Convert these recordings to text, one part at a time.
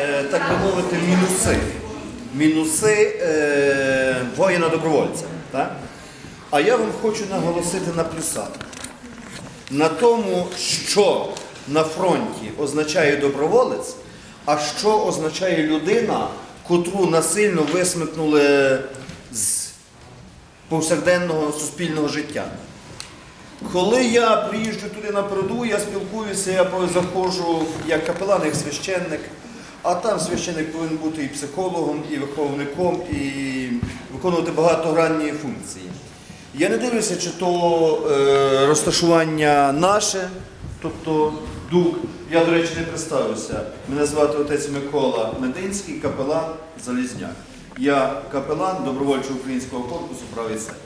е, так би мовити, мінуси. Мінуси е, воїна-добровольця. А я вам хочу наголосити на плюсах. На тому, що на фронті означає доброволець, а що означає людина, котру насильно висмикнули з повсякденного суспільного життя. Коли я приїжджу туди на переду, я спілкуюся, я заходжу як капелан, як священник, а там священник повинен бути і психологом, і виховником, і виконувати багатогранні функції. Я не дивлюся, чи то е, розташування наше, тобто дух. Я, до речі, не представився. Мене звати отець Микола Мединський, капелан Залізняк. Я капелан добровольчого українського корпусу правий сектор.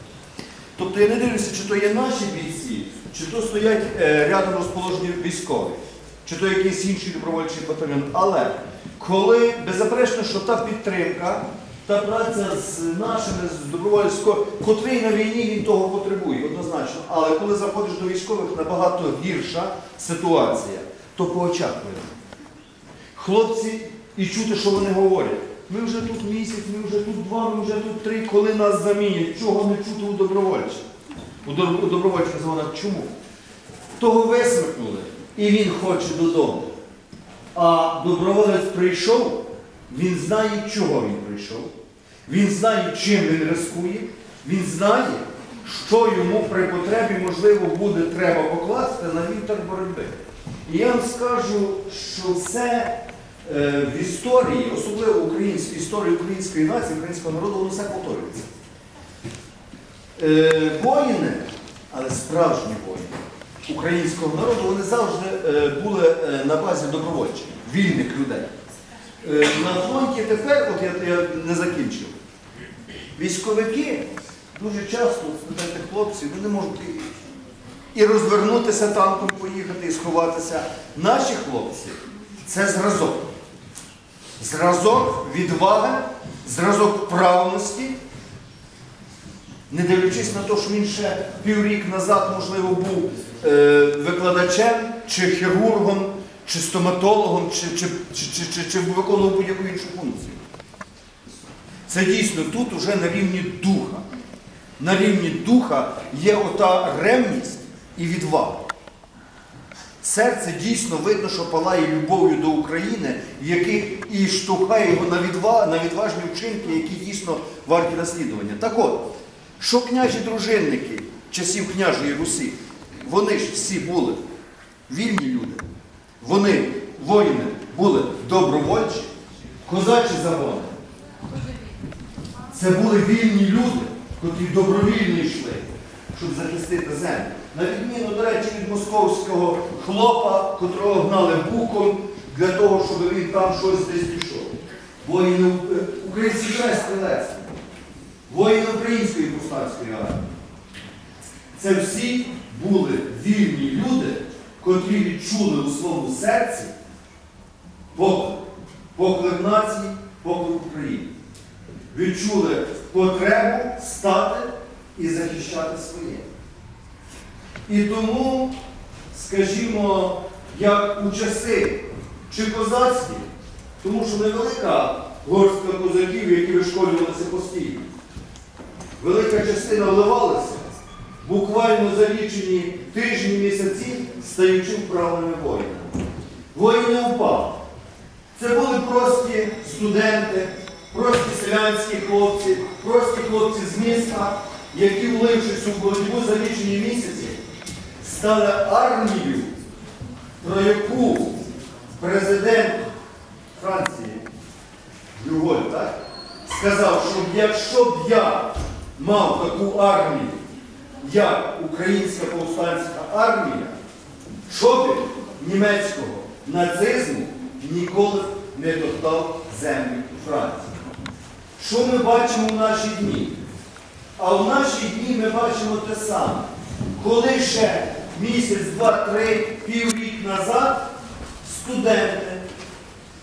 Тобто я не дивлюся, чи то є наші бійці, чи то стоять е, рядом розположені військові, чи то якийсь інший добровольчий батальйон. Але коли беззаперечно, що та підтримка, та праця з нашими, з добровольського, котрий на війні він того потребує, однозначно. Але коли заходиш до військових, набагато гірша ситуація, то по. Хлопці і чути, що вони говорять. Ми вже тут місяць, ми вже тут два, ми вже тут три, коли нас замінять. Чого не чути у добровольчих? У, доб- у добровольчих зонах чому? Того висмикнули, і він хоче додому. А доброволець прийшов, він знає, чого він прийшов. Він знає, чим він рискує, він знає, що йому при потребі, можливо, буде треба покласти на вітер боротьби. І я вам скажу, що все е, в історії, особливо в історії української нації, українського народу, воно все повторюється. Е, воїни, але справжні воїни українського народу, вони завжди е, були е, на базі добровольчих, вільних людей. Е, на фронті тепер, от я, я не закінчив, військовики дуже часто, спитайте хлопців, вони можуть і, розвернутися танком, поїхати, і сховатися. Наші хлопці це зразок. Зразок відваги, зразок правності, не дивлячись на те, що він ще піврік назад, можливо, був викладачем, чи хірургом, чи стоматологом, чи, чи, чи, чи, чи, чи виконував будь-яку іншу функцію. Це дійсно тут уже на рівні духа. На рівні духа є ота ревність і відвага. Серце дійсно видно, що палає любов'ю до України, який і штовхає його на, відва, на відважні вчинки, які дійсно варті наслідування. Так от, що княжі дружинники часів княжої Русі, вони ж всі були вільні люди. Вони, воїни, були добровольчі, козачі загони. Це були вільні люди, котрі добровільно йшли, щоб захистити землю. На відміну, до речі, від московського хлопа, котрого гнали буком для того, щоб він там щось десь пішов. Воїни е, український воїни української повстанської армії. Це всі були вільні люди, котрі відчули у своєму серці поклик, поклик нації, поклик України. Відчули потребу стати і захищати своє. І тому, скажімо, як у часи чи козацькі, тому що невелика горстка козаків, які вишколювалися постійно. Велика частина вливалася, буквально за лічені тижні, місяці, стаючи вправними воїнами. Воїни упали. Це були прості студенти, прості селянські хлопці, прості хлопці з міста, які, влившись у боротьбу за лічені місяці, стали армією, про яку президент Франції Люголь, так, сказав, що якщо б я мав таку армію, як українська повстанська армія, чобіт німецького нацизму ніколи не топтав землю Франції. Що ми бачимо в наші дні? А в наші дні ми бачимо те саме. Коли ще місяць, два, три, піврік назад студенти,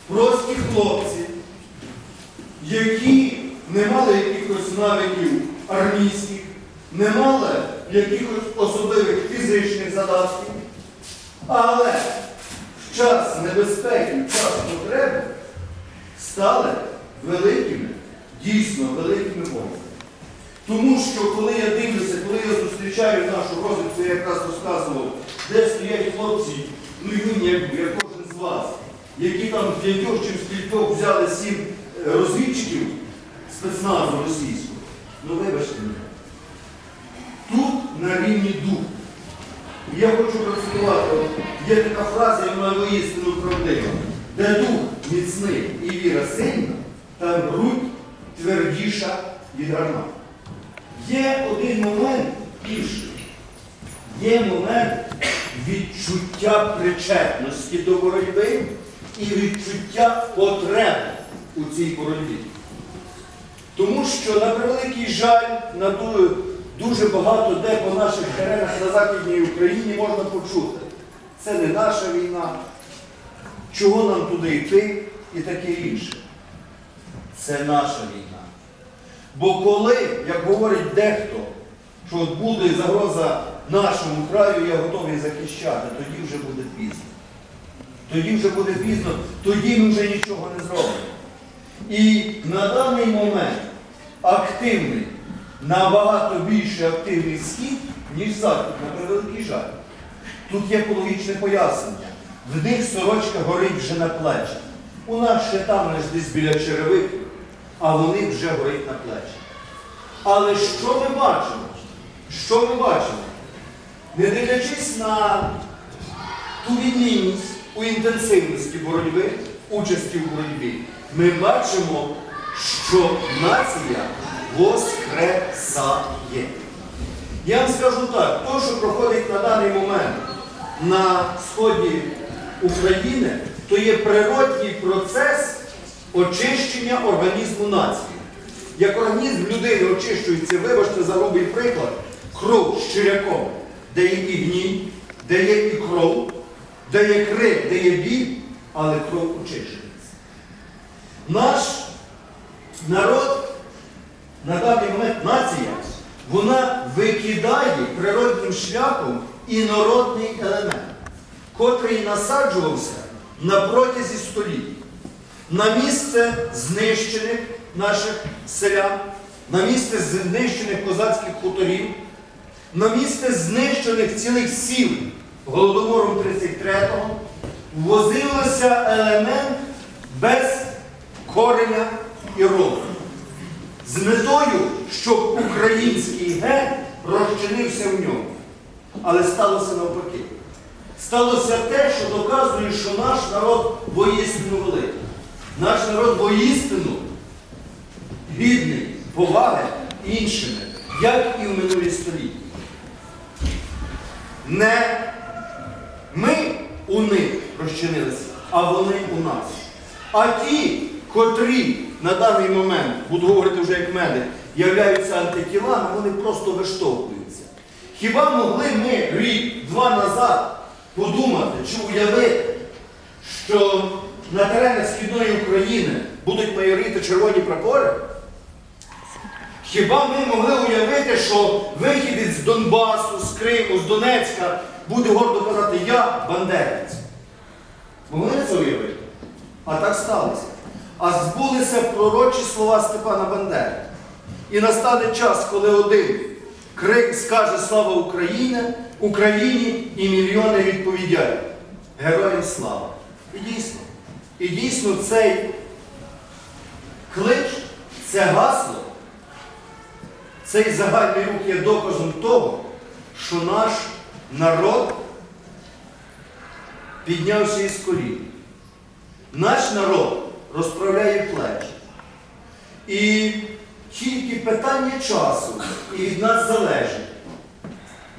прості хлопці, які не мали якихось навиків армійських, не мали якихось особливих фізичних задатків, але в час небезпеки, в час потреби стали великими, дійсно великими воїнами. Тому що коли я дивлюся, коли я зустрічаю нашу розвідку, я якраз розказував, де стоять хлопці, ну і ви, як, як кожен з вас, які там п'ятьох чи скількох взяли сім е, розвідчиків спецназу російського. Ну вибачте мене. Тут на рівні духу. Я хочу процитувати, є така фраза, і вона воістину правдива. Де дух міцний і віра сильна, там грудь твердіша від гармат. Є один момент інший. Є момент відчуття причетності до боротьби і відчуття потреби у цій боротьбі. Тому що, на превеликий жаль, на ду- дуже багато де по наших теренах на Західній Україні можна почути. Це не наша війна, чого нам туди йти і таке інше. Це наша війна. Бо коли, як говорить дехто, що от буде загроза нашому краю, я готовий захищати, тоді вже буде пізно. Тоді вже буде пізно, тоді ми вже нічого не зробимо. І на даний момент активний, набагато більше активний схід, ніж захід, на превеликий жаль. Тут є екологічне пояснення. В них сорочка горить вже на плечах. У нас ще там лиш десь біля черевиків, а вони вже горить на плечах. Але що ми бачимо? Що ми бачимо? Не дивлячись на ту відмінність у інтенсивності боротьби, участі у боротьбі, ми бачимо, що нація воскресає. Я вам скажу так, то, що проходить на даний момент на сході України, то є природній процес очищення організму нації. Як організм людини очищується, вибачте за грубий приклад, кров з черяком, де є і гній, де є і кров, де є крик, де є біль, але кров очищується. Наш народ, на даний момент нація, вона викидає природним шляхом інородний елемент, котрий насаджувався на протязі століть на місце знищених наших селян, на місце знищених козацьких хуторів, на місце знищених цілих сіл Голодомором 33-го ввозилося елемент без кореня і роду. З метою, щоб український ген розчинився в ньому. Але сталося навпаки. Сталося те, що доказує, що наш народ воістину великий. Наш народ воістину гідний поваги іншими, як і в минулі століття. Не ми у них розчинилися, а вони у нас. А ті, котрі на даний момент, буду говорити вже як медик, являються антитілами, вони просто виштовхуються. Хіба могли ми рік-два назад подумати чи уявити, що на теренах Східної України будуть майоріти червоні прапори? Хіба ми могли уявити, що вихідець з Донбасу, з Криму, з Донецька буде гордо казати Я бандерець? Могли це уявити? А так сталося. А збулися пророчі слова Степана Бандери. І настане час, коли один крик скаже Слава Україні, Україні і мільйони відповідять. Героям слава! І дійсно, і дійсно цей клич, це гасло, цей загальний рух є доказом того, що наш народ піднявся із колін. Наш народ розправляє плечі. І тільки питання часу і від нас залежить,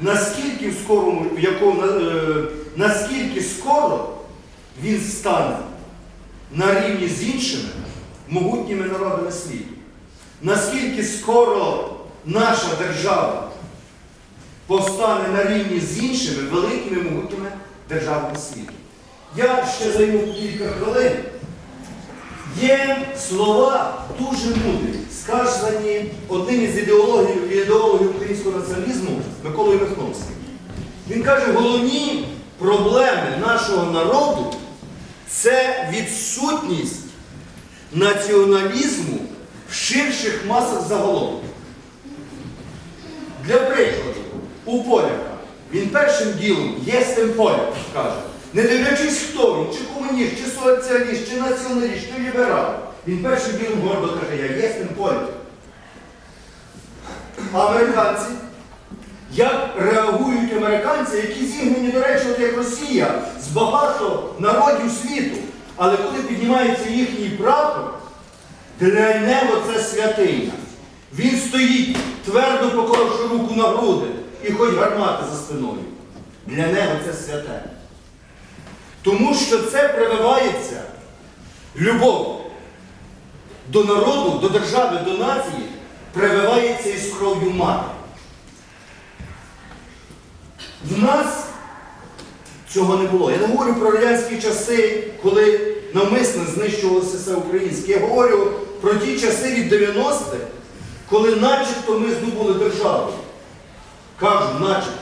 наскільки в скорому, в якому, е, наскільки скоро він стане на рівні з іншими могутніми народами світу. Наскільки скоро наша держава повстане на рівні з іншими великими могутніми державами світу. Я ще займу кілька хвилин. Є слова дуже мудрі, сказані одним із ідеологів, ідеологів українського націоналізму Миколою Михновським. Він каже, головні проблеми нашого народу це відсутність націоналізму в ширших масах загалом. Для прикладу, у поляка він першим ділом є з тим поляк, каже. Не дивлячись, хто він, чи комуніст, чи соціаліст, чи націоналіст, чи ліберал. Він першим ділом гордо каже, я є з тим. А американці? Як реагують американці, які зігнані, до речі, от як Росія, з багато народів світу. Але коли піднімається їхній прапор, для нього це святиня. Він стоїть, твердо поклавши руку на груди і хоч гармати за спиною. Для нього це святе. Тому що це прививається любов до народу, до держави, до нації, прививається із кров'ю мати. В нас цього не було. Я не говорю про радянські часи, коли навмисно знищувалося все українське. Я говорю про ті часи від 90-х, коли начебто ми здобули державу. Кажу, начебто.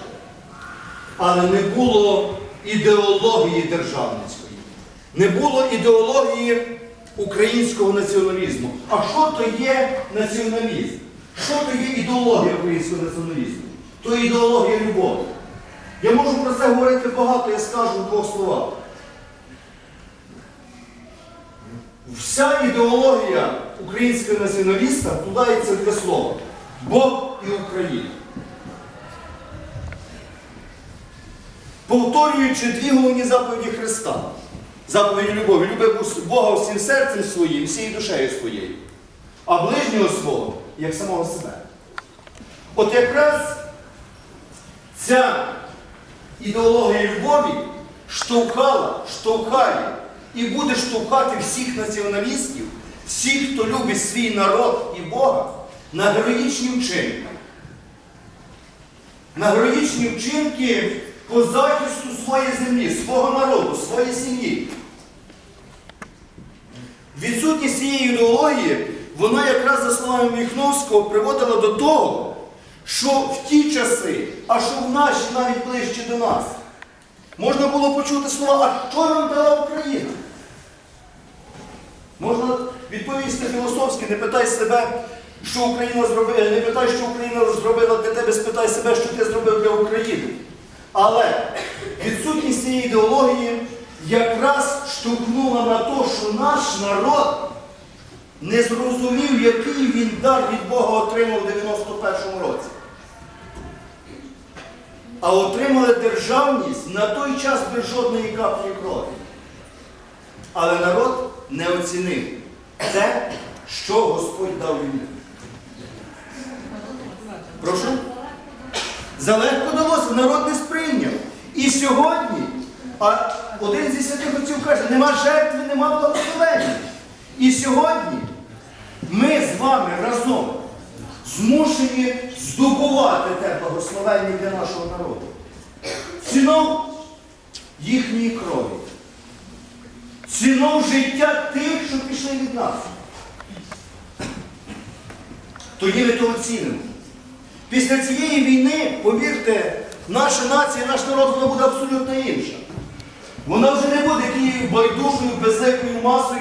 Але не було ідеології державницької, не було ідеології українського націоналізму. А що то є націоналізм? Що то є ідеологія українського націоналізму? То ідеологія любові. Я можу про це говорити багато, я скажу в двох словах. Вся ідеологія українського націоналіста вкладається в дві слова Бог і Україна. Повторюючи дві головні заповіді Христа. Заповіді любові. Люби Бога всім серцем своїм, всією душею своєю. А ближнього свого як самого себе. От якраз ця ідеологія любові штовхала, штовхає і буде штовхати всіх націоналістів, всіх, хто любить свій народ і Бога, на героїчні вчинки. На героїчні вчинки по захисту своєї землі, свого народу, своєї сім'ї. Відсутність цієї ідеології, вона якраз за словами Міхновського приводила до того, що в ті часи, а що в наші навіть ближче до нас, можна було почути слова, а що нам дала Україна? Можна відповісти філософськи, не питай себе, що Україна зробила, не питай, що Україна зробила для тебе, спитай себе, що ти зробив для України. Але відсутність цієї ідеології якраз штовхнула на те, що наш народ не зрозумів, який він дар від Бога отримав у 91-му році. А отримали державність на той час без жодної каплі крові. Але народ не оцінив те, що Господь дав йому. Прошу? Залегко далося, народ не сприйняв. І сьогодні, а один зі святих отців каже, нема жертви, нема благословення. І сьогодні ми з вами разом змушені здобувати те благословення для нашого народу. Ціною їхньої крові. Ціною життя тих, що пішли від нас. Тоді ми то оцінимо. Після цієї війни, повірте, наша нація, наш народ, вона буде абсолютно інша. Вона вже не буде тією байдужою, безликою масою,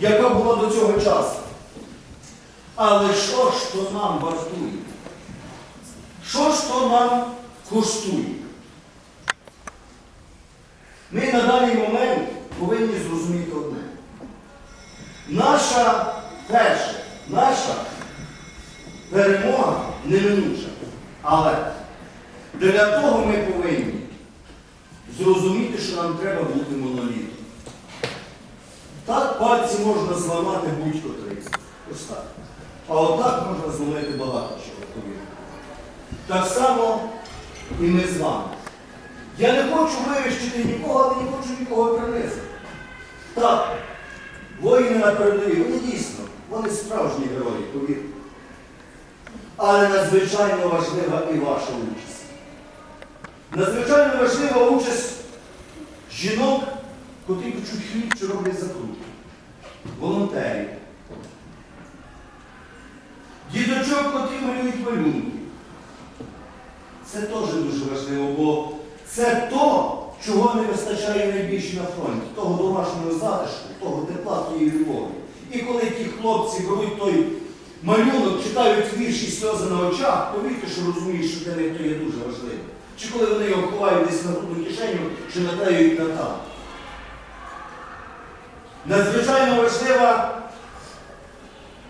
яка була до цього часу. Але що ж то нам вартує? Що ж то нам коштує? Ми на даний момент повинні зрозуміти одне. Наша перша, наша перемога неминуча. Але для того ми повинні зрозуміти, що нам треба бути монолітом. Так пальці можна зламати будь-котрий. Ось так. А отак можна зламати багато чого, повірте. Так само і ми з вами. Я не хочу вивищити нікого, але не хочу нікого принизити. Так, воїни на передовій, вони дійсно, вони справжні герої, повірте. Але надзвичайно важлива і ваша участь. Надзвичайно важлива участь жінок, котрі печуть хліб чи роблять закрутки. Волонтерів. Діточок, котрі малюють малюнки. Це теж дуже важливо, бо це то, чого не вистачає найбільше на фронті, того домашнього затишку, того тепла, тієї любові. І коли ті хлопці беруть той малюнок, читають вірші сльози на очах, повірте, що розумієш, що для них то є дуже важливо. Чи коли вони його ховають десь на грудну кишеню, чи наклеюють на там. Надзвичайно важлива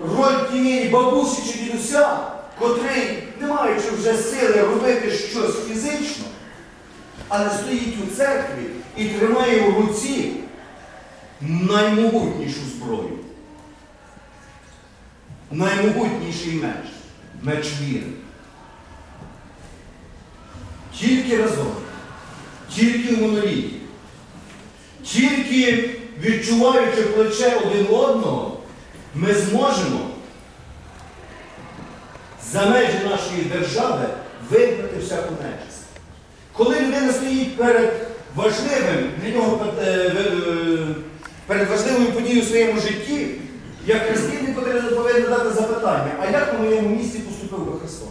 роль тієї бабусі чи дідуся, котрий, не маючи вже сили робити щось фізично, але стоїть у церкві і тримає в руці наймогутнішу зброю. Наймогутніший меч меч віри. Тільки разом, тільки в моноліті, тільки відчуваючи плече один одного, ми зможемо за межі нашої держави вигнати всяку нечисть. Коли людина стоїть перед важливим, для нього е, е, перед важливою подією у своєму житті, як християни повинен дати запитання, а як на моєму місці поступив би Христос?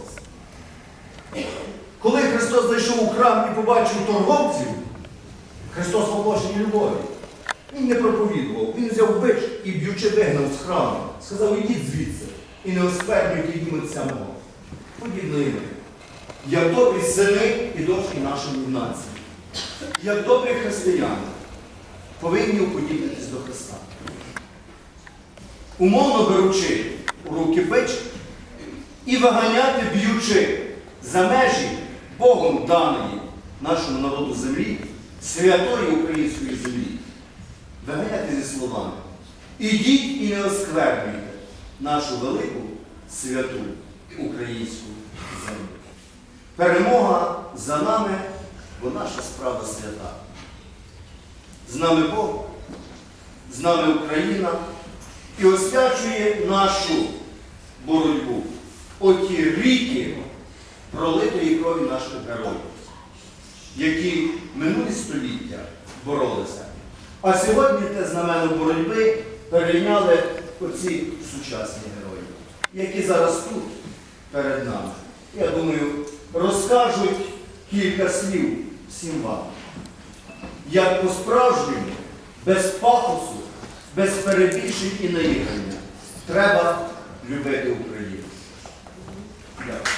Коли Христос зайшов у храм і побачив торговців, Христос воплощення любові. Він не проповідував, він взяв бич і б'ючи вигнав з храму. Сказав, ідіть звідси і не осквернюйте їм отця мого. Подібно і ми. Як добрі сини і дочки нашої нації. Як добрі християни повинні уподібнитись до Христа. Умовно беручи у руки бич і виганяти б'ючи за межі Богом даної нашому народу землі, святої української землі. Виганяти зі словами. Ідіть і не осквернюйте нашу велику святу українську землю. Перемога за нами, бо наша справа свята. З нами Бог, з нами Україна і освячує нашу боротьбу. Оті ріки пролитої крові наших героїв, які минулі століття боролися. А сьогодні те знамено боротьби перейняли оці сучасні герої, які зараз тут перед нами. Я думаю, розкажуть кілька слів всім вам. Як по-справжньому, без пафосу, без перебільшень і наїхання. Треба любити Україну. Дякую.